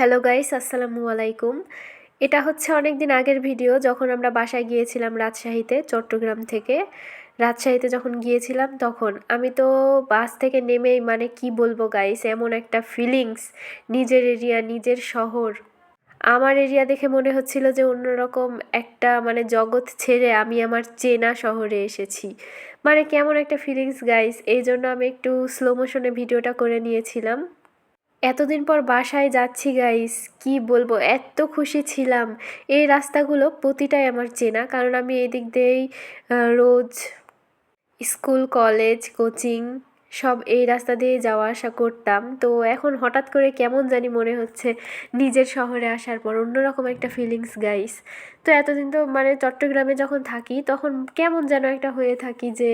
Hello guys, আসসালামু আলাইকুম। এটা হচ্ছে অনেক দিন আগের ভিডিও, যখন আমরা বাসায় গিয়েছিলাম রাজশাহীতে, চট্টগ্রাম থেকে। রাজশাহীতে যখন গিয়েছিলাম তখন, আমি তো বাস থেকে নেমেই মানে কি বলব গাইস, এমন একটা ফিলিংস নিজের এরিয়া নিজের শহর। আমার এরিয়া দেখে মনে হচ্ছিল যে অন্যরকম একটা মানে জগৎ ছেড়ে আমি আমার চেনা শহরে এসেছি। মানে কেমন একটা ফিলিংস গাইস এই জন্য আমি একটু স্লো মোশনে ভিডিওটা করে নিয়েছিলাম। এতদিন পর বাসায় যাচ্ছি গাইস কি বলব, এত খুশি ছিলাম। এই রাস্তাগুলো প্রতিটাই আমার চেনা, কারণ আমি এদিক দিয়েই রোজ স্কুল, কলেজ, কোচিং সব এই রাস্তা দিয়ে যাওয়া আসা করতাম। তো এখন হঠাৎ করে কেমন জানি মনে হচ্ছে নিজের শহরে আসার পর অন্যরকম একটা ফিলিংস গাইস তো এতদিন তো মানে চট্টগ্রামে যখন থাকি, তখন কেমন যেন একটা হয়ে থাকি যে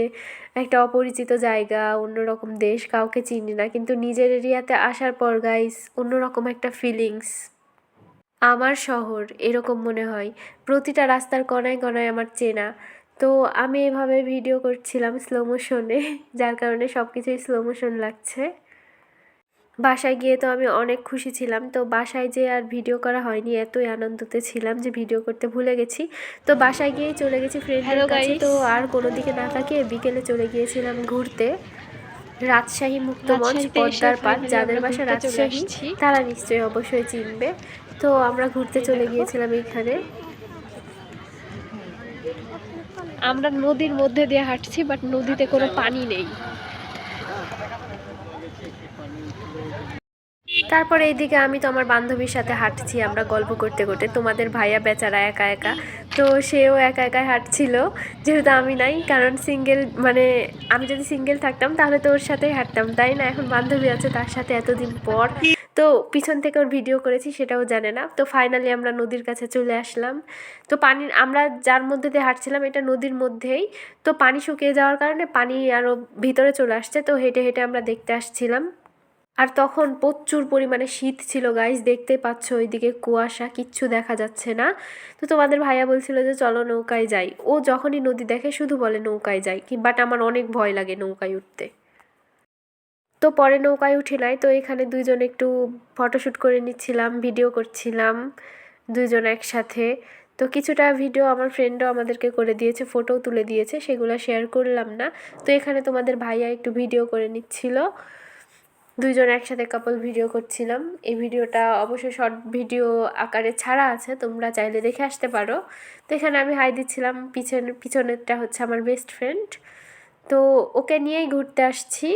একটা অপরিচিত জায়গা, অন্যরকম দেশ, কাউকে চিনি না। কিন্তু নিজের এরিয়াতে আসার পর গাইস অন্যরকম একটা ফিলিংস আমার শহর এরকম মনে হয়। প্রতিটা রাস্তার কণায় কণায় আমার চেনা। তো আমি এভাবে ভিডিও করছিলাম স্লো মোশনে যার কারণে সব কিছুই স্লো মোশন লাগছে। বাসায় গিয়ে তো আমি অনেক খুশি ছিলাম তো বাসায় যে আর ভিডিও করা হয়নি এতই আনন্দতে ছিলাম যে ভিডিও করতে ভুলে গেছি। তো বাসায় গিয়েই চলে গেছি ফ্রেন্ডের কাছে তো আর কোনো দিকে না তাকিয়ে বিকেলে চলে গিয়েছিলাম ঘুরতে। রাজশাহী মুক্তমঞ্চ রাজশাহীতে এসে পদ্মার পাট যাদের বাসা রাজশাহী তারা নিশ্চয়ই অবশ্যই চিনবে। তো আমরা ঘুরতে চলে গিয়েছিলাম এইখানে। আমরা নদীর মধ্যে দিয়ে হাঁটছি বাট নদীতে কোনো পানি নেই। তারপরে এইদিকে আমি তো আমার বান্ধবীর সাথে হাঁটছি, আমরা গল্প করতে করতে। তোমাদের ভাইয়া বেচারা একা একা। তো সেও একা একাই হাঁটছিল, যেহেতু আমি নাই, কারণ সিঙ্গেল মানে আমি যদি সিঙ্গেল থাকতাম, তাহলে তো ওর সাথেই হাঁটতাম, তাই না? এখন বান্ধবী আছে তার সাথে এতদিন পর। তো পিছন থেকে ওর ভিডিও করেছি, সেটাও জানে না। তো ফাইনালি আমরা নদীর কাছে চলে আসলাম। তো পানি, আমরা যার মধ্যে দিয়ে হাঁটছিলাম, এটা নদীর মধ্যেই। তো পানি শুকিয়ে যাওয়ার কারণে পানি আরও ভিতরে চলে আসছে, তো হেঁটে হেঁটে আমরা দেখতে আসছিলাম। আর তখন প্রচুর পরিমাণে শীত ছিল গাইস দেখতে পাচ্ছ ওইদিকে কুয়াশা, কিচ্ছু দেখা যাচ্ছে না। তো তোমাদের ভাইয়া বলছিল যে, চলো নৌকায় যাই। ও যখনই নদী দেখে শুধু বলে, নৌকায় যাই। বাট আমার অনেক ভয় লাগে নৌকায় উঠতে। তো পরে নৌকায় উঠে নাই, তো এখানে দুইজন একটু ফটোশ্যুট করে নিচ্ছিলাম ভিডিও করছিলাম, দুইজন একসাথে। তো কিছুটা ভিডিও আমার ফ্রেন্ডও আমাদেরকে করে দিয়েছে ফটোও তুলে দিয়েছে, সেগুলো শেয়ার করলাম না। তো এখানে তোমাদের ভাইয়া একটু ভিডিও করে নিচ্ছিল। দুইজন একসাথে কাপল ভিডিও করছিলাম। এই ভিডিওটা অবশ্যই শর্ট ভিডিও আকারে ছাড়া আছে, তোমরা চাইলে দেখে আসতে পারো। তো এখানে আমি হাই দিচ্ছিলাম, পিছন, পিছনেরটা হচ্ছে আমার বেস্ট ফ্রেন্ড তো ওকে নিয়েই ঘুরতে আসছি।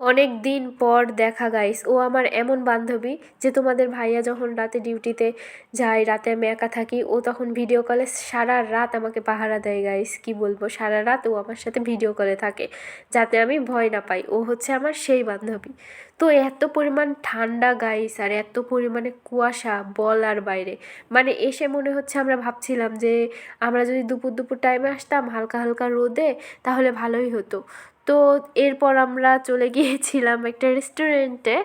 অনেক দিন পর দেখা গাইস ও আমার এমন বান্ধবী যে তোমাদের ভাইয়া যখন রাতে ডিউটিতে যায়, রাতে আমি একা থাকি, ও তখন ভিডিও কলে সারা রাত আমাকে পাহারা দেয় গাইস কি বলব? সারা রাত ও আমার সাথে ভিডিও কলে থাকে, যাতে আমি ভয় না পাই। ও হচ্ছে আমার সেই বান্ধবী। তো এত পরিমাণ ঠান্ডা গাইস আর এত পরিমাণে কুয়াশা বলার বাইরে। মানে এসে মনে হচ্ছে আমরা ভাবছিলাম যে আমরা যদি দুপুর দুপুর টাইমে আসতাম হালকা হালকা রোদে, তাহলে ভালোই হতো। তো এরপর আমরা চলে গিয়েছিলাম একটা রেস্টুরেন্টে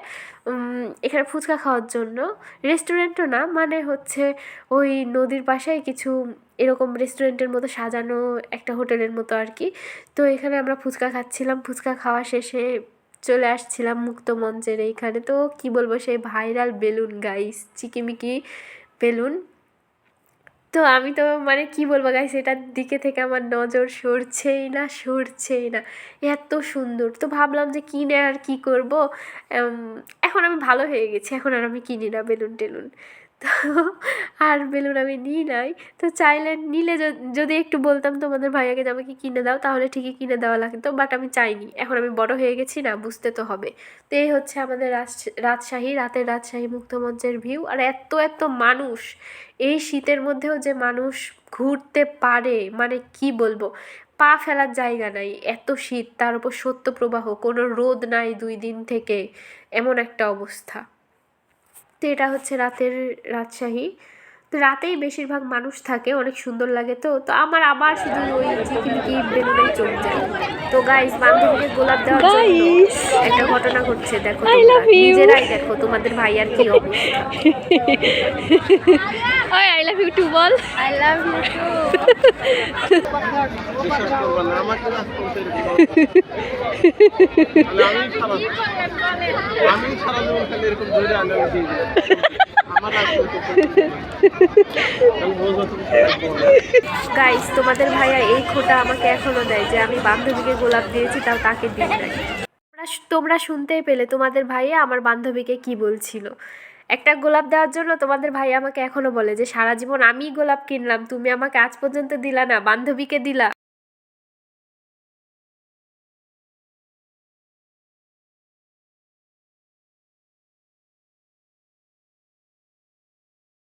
এখানে ফুচকা খাওয়ার জন্য। রেস্টুরেন্টও না মানে হচ্ছে ওই নদীর পাশেই কিছু এরকম রেস্টুরেন্টের মতো সাজানো একটা হোটেলের মতো আর কি। তো এখানে আমরা ফুচকা খাচ্ছিলাম, ফুচকা খাওয়া শেষে চলে আসছিলাম মুক্ত মঞ্চের এইখানে। তো কি বলব, সেই ভাইরাল বেলুন গাইস চিকিমিকি বেলুন। তো আমি তো মানে কি বলব গাইস এটার দিকে থেকে আমার নজর সরছেই না সরছেই না। এত সুন্দর। তো ভাবলাম যে কিনে আর কি করব? এখন আমি ভালো হয়ে গেছি, এখন আর আমি কিনি না বেলুন টেলুন। তো আর বেলুন আমি নিই নাই। তো চাইলে নিলে যদি একটু বলতাম তোমাদের ভাইয়াকে যে আমাকে কিনে দাও, তাহলে ঠিকই কিনে দেওয়া লাগতো বাট আমি চাইনি। এখন আমি বড় হয়ে গেছি না, বুঝতে তো হবে। তো এই হচ্ছে আমাদের রাজ- রাজশাহী, রাতের রাজশাহী মুক্তমঞ্চের ভিউ আর এত এত মানুষ! এই শীতের মধ্যেও যে মানুষ ঘুরতে পারে মানে কি বলব? পা ফেলার জায়গা নাই, এত শীত, তার উপর সত্য প্রবাহ কোনো রোদ নাই দুই দিন থেকে, এমন একটা অবস্থা। তো এটা হচ্ছে রাতের রাজশাহী। তো রাতেই বেশিরভাগ মানুষ থাকে, অনেক সুন্দর লাগে তো। তো আমার আবার শুধু ওই চিকিমিকি বেলুনেই চলে যায়। তো গাইস বান্ধবীকে গোলাপ দেওয়ার জন্য একটা ঘটনা ঘটছে দেখো তোমরা। love you. নিজেরাই দেখো তোমাদের ভাই আর কি অবস্থা ওই আই লাভ ইউ টু বল আই লাভ ইউ টু আমি সারা জীবন খালি এরকম ধরে আনে দিই। আমি গাইস তোমাদের ভাইয়া এই খোটা আমাকে এখনও দেয় যে আমি বান্ধবীকে গোলাপ দিয়েছি, তাও তাকে দিই তোমরা শুনতেই পেলে তোমাদের ভাইয়া আমার বান্ধবীকে কি বলছিল। একটা গোলাপ দেওয়ার জন্য তোমাদের ভাই আমাকে এখনও বলে যে, সারা জীবন আমিই গোলাপ কিনলাম, তুমি আমাকে আজ পর্যন্ত দিলা না, বান্ধবীকে দিলা।